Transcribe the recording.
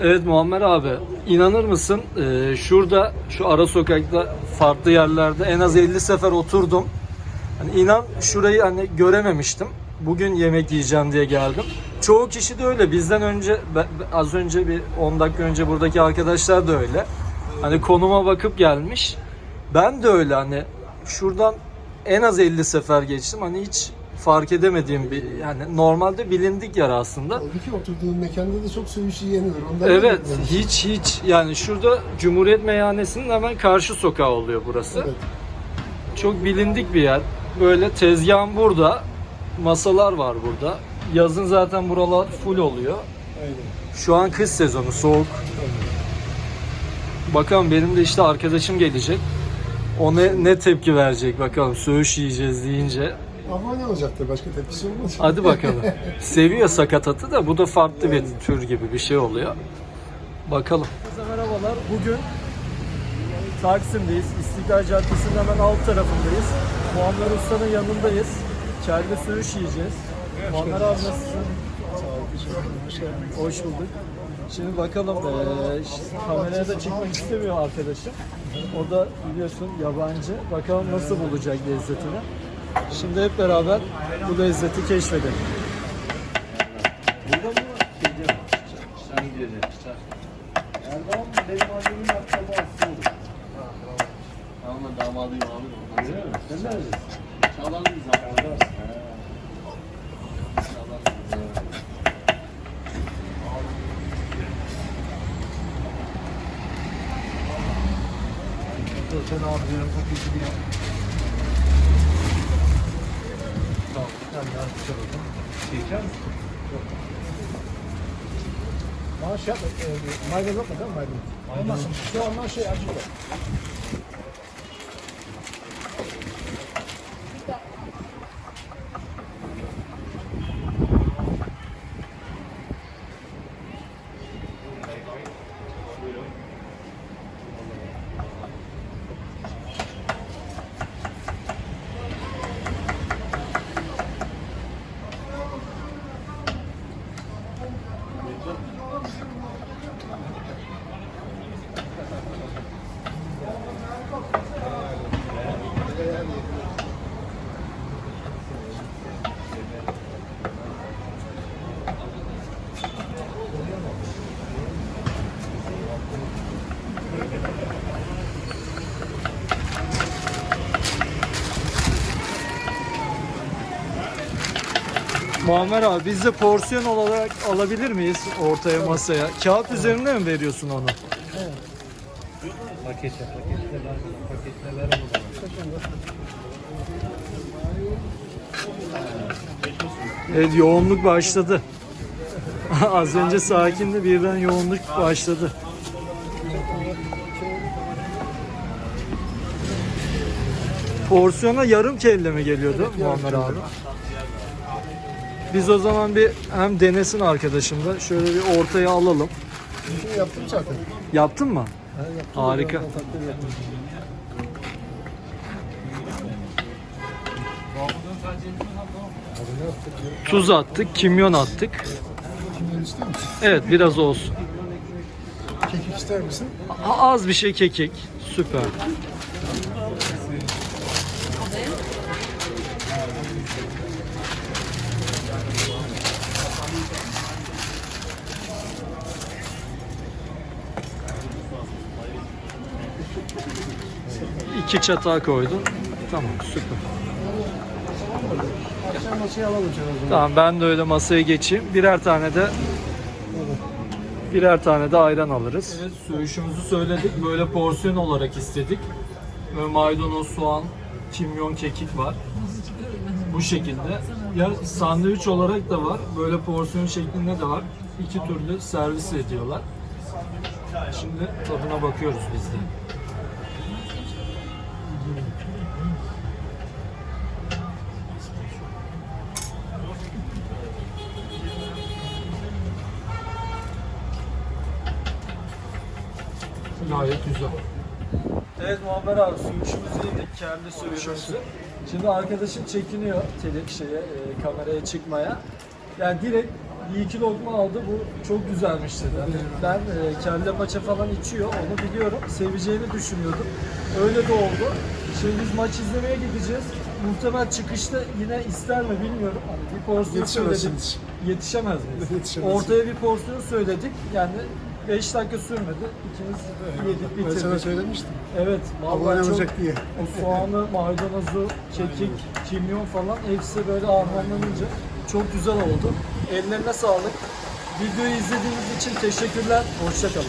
Evet Muammer abi inanır mısın Ee, şurada şu ara sokakta farklı yerlerde en az 50 sefer oturdum. Hani inan şurayı hani görememiştim. Bugün yemek yiyeceğim diye geldim. Çoğu kişi de öyle. Bizden önce az önce bir 10 dakika önce buradaki arkadaşlar da öyle. Hani konuma bakıp gelmiş. Ben de öyle hani şuradan en az 50 sefer geçtim. Hani hiç fark edemediğim bir yani normalde bilindik yer aslında. Halbuki oturduğun mekanda da çok söğüşü yenilir. Ondan Evet, hiç hiç yani şurada Cumhuriyet Meyhanesi'nin hemen karşı sokağı oluyor burası. Evet. Çok bilindik bir yer. Böyle tezgahın burada, masalar var burada. Yazın zaten buralar full oluyor. Aynen. Şu an kış sezonu, soğuk. Bakalım benim de işte arkadaşım gelecek. O ne, ne tepki verecek bakalım söğüş yiyeceğiz deyince. Abone olacaktır. Başka tepkisi olmaz. Hadi bakalım. Seviyor sakatatı da bu da farklı bir tür gibi bir şey oluyor. Bakalım. Merhabalar. Bugün Taksim'deyiz. İstiklal Caddesi'nin hemen alt tarafındayız. Muammer Usta'nın yanındayız. Kelle söğüş yiyeceğiz. Muammer abi nasılsın? Hoş bulduk. Şimdi bakalım eee, ş- kameraya da çıkmak istemiyor arkadaşım. O da biliyorsun yabancı. Bakalım nasıl bulacak lezzetini. Şimdi hep beraber bu lezzeti keşfedelim. Ama damadıyım abi. Öyle mi? Sen neredesin? Çağlar'dayız abi. Sen abi yarım paketi bir çalalım. Çeker misin? Bana şey yapma. E, maydanoz yok mu? Değil mi maydanoz? Olmasın. Şu andan şey acı yok. Muammer abi biz de porsiyon olarak alabilir miyiz ortaya masaya? Kağıt üzerinde mi veriyorsun onu? Paketle, paketle ver bana. Paketle ver bana. Evet yoğunluk başladı. Az önce sakindi birden yoğunluk başladı. Porsiyona yarım kelle mi geliyordu Muammer abi? Biz o zaman bir hem denesin arkadaşım da şöyle bir ortaya alalım. Şimdi yaptım zaten. Yaptın mı? Ha, yaptım. Harika. Tuz attık, kimyon attık. Kimden istiyor musun? Evet biraz olsun. Kekik ister misin? A- Az bir şey kekik. Süper. İki çatal koydum. Tamam süper. Akşam masayı alalım. Tamam ben de öyle masaya geçeyim. Birer tane de birer tane de ayran alırız. Evet söğüşümüzü söyledik. Böyle porsiyon olarak istedik. Böyle maydanoz, soğan, kimyon, kekik var. Bu şekilde. Ya sandviç olarak da var. Böyle porsiyon şeklinde de var. İki türlü servis ediyorlar. Şimdi tadına bakıyoruz biz de. Gayet güzel. Evet Muammer abi söğüşümüzü yedik, kendi söğüşümüzü. Şimdi arkadaşım çekiniyor tele şeye, e, kameraya çıkmaya. Yani direkt bir iki lokma aldı. Bu çok güzelmiş dedi. Hani ben e, kelle paça falan içiyor. Onu biliyorum. Seveceğini düşünüyordum. Öyle de oldu. Şimdi biz maç izlemeye gideceğiz. Muhtemel çıkışta yine ister mi bilmiyorum. Hani bir porsiyon söyledik. Yetişemez miyiz? Yetişemezsiniz. Ortaya bir porsiyon söyledik. Yani 5 dakika sürmedi. İkimiz yedik Ben sana bitirdik. söylemiştim. Evet. Vallahi çok olacak diye. o soğanı, maydanozu, kekik, kimyon falan hepsi böyle harmanlanınca çok güzel oldu. Ellerine sağlık. Videoyu izlediğiniz için teşekkürler. Hoşçakalın.